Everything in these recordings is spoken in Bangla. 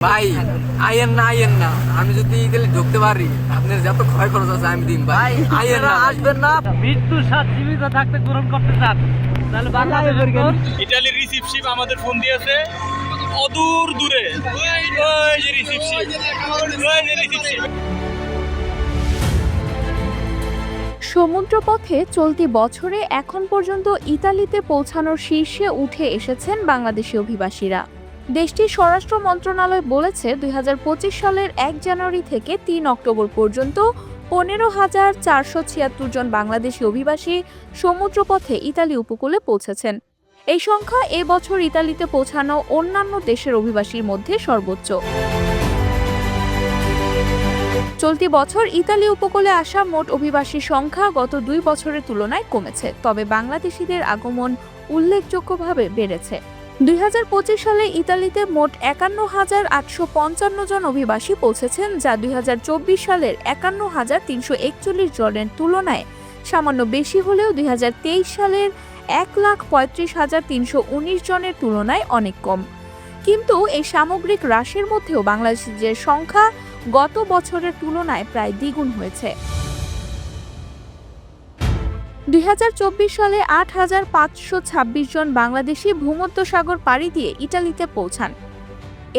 ভাই আইয়েন না আইয়েন না। আমি যদি গেলে ঢুকতে পারি আপনার যত ক্ষয় খরচ আছে আমি দিন ভাই। আইয়েন না আসবেন না। মৃত্যুর সাথ জীবিত থাকতে গ্রহণ করতে চান তাহলে ইটালির রিসিপশিপ আমাদের ফোন দিয়েছে। অদূর দূরে। ওই ওই যে রিসিপশিপ ওই যে রিসিপশিপ সমুদ্রপথে চলতি বছরে এখন পর্যন্ত ইতালিতে পৌঁছানোর শীর্ষে উঠে এসেছেন বাংলাদেশি অভিবাসীরা। দেশটির স্বরাষ্ট্র মন্ত্রণালয় বলেছে, দুই হাজার পঁচিশ সালের এক জানুয়ারি থেকে তিন অক্টোবর পর্যন্ত পনেরো হাজার চারশো ছিয়াত্তর জন বাংলাদেশি অভিবাসী সমুদ্রপথে ইতালি উপকূলে পৌঁছেছেন। এই সংখ্যা এবছর ইতালিতে পৌঁছানো অন্যান্য দেশের অভিবাসীর মধ্যে সর্বোচ্চ। চলতি বছর ইতালি উপকূলে আসা মোট অভিবাসীর সংখ্যা গত দুই বছরের তুলনায় কমেছে, তবে বাংলাদেশিদের আগমন উল্লেখযোগ্যভাবে বেড়েছে। দুই হাজার পঁচিশ সালে ইতালিতে মোট একান্ন হাজার আটশো পঞ্চান্ন জন অভিবাসী পৌঁছেছেন, যা দুই হাজার চব্বিশ সালের একান্ন হাজার তিনশো একচল্লিশ জনের তুলনায়। সামান্য বেশি হলেও দুই হাজার তেইশ সালের এক লাখ পঁয়ত্রিশ হাজার তিনশো উনিশ জনের তুলনায় অনেক কম। কিন্তু এই সামগ্রিক হ্রাসের মধ্যেও বাংলাদেশিদের সংখ্যা গত বছরের তুলনায় প্রায় দ্বিগুণ হয়েছে। দুই হাজার চব্বিশ সালে আট হাজার পাঁচশো ছাব্বিশ জন বাংলাদেশি ভূমধ্যসাগর পাড়ি দিয়ে ইটালিতে পৌঁছান।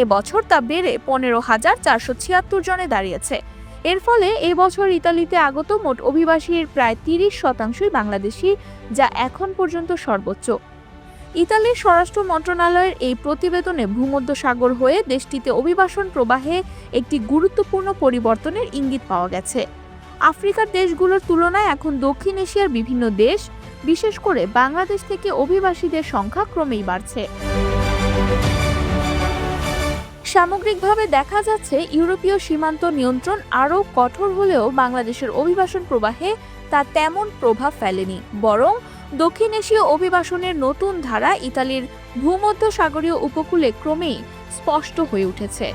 এবছর তা বেড়ে পনেরো হাজার চারশো ছিয়াত্তর জনে দাঁড়িয়েছে। এর ফলে এবছর ইতালিতে আগত মোট অভিবাসীর প্রায় তিরিশ শতাংশই বাংলাদেশি, যা এখন পর্যন্ত সর্বোচ্চ। ইতালির স্বরাষ্ট্র মন্ত্রণালয়ের এই প্রতিবেদনে ভূমধ্যসাগর হয়ে দেশটিতে অভিবাসন প্রবাহে একটি গুরুত্বপূর্ণ পরিবর্তনের ইঙ্গিত পাওয়া গেছে। আফ্রিকার দেশগুলোর তুলনায় এখন দক্ষিণ এশিয়ার বিভিন্ন দেশ, বিশেষ করে বাংলাদেশ থেকে অভিবাসীদের সংখ্যা ক্রমেই বাড়ছে। সামগ্রিকভাবে দেখা যাচ্ছে ইউরোপীয় সীমান্ত নিয়ন্ত্রণ আরও কঠোর হলেও বাংলাদেশের অভিবাসন প্রবাহে তা তেমন প্রভাব ফেলেনি, বরং দক্ষিণ এশীয় অভিবাসনের নতুন ধারা ইতালির ভূমধ্যসাগরীয় উপকূলে ক্রমেই স্পষ্ট হয়ে উঠেছে।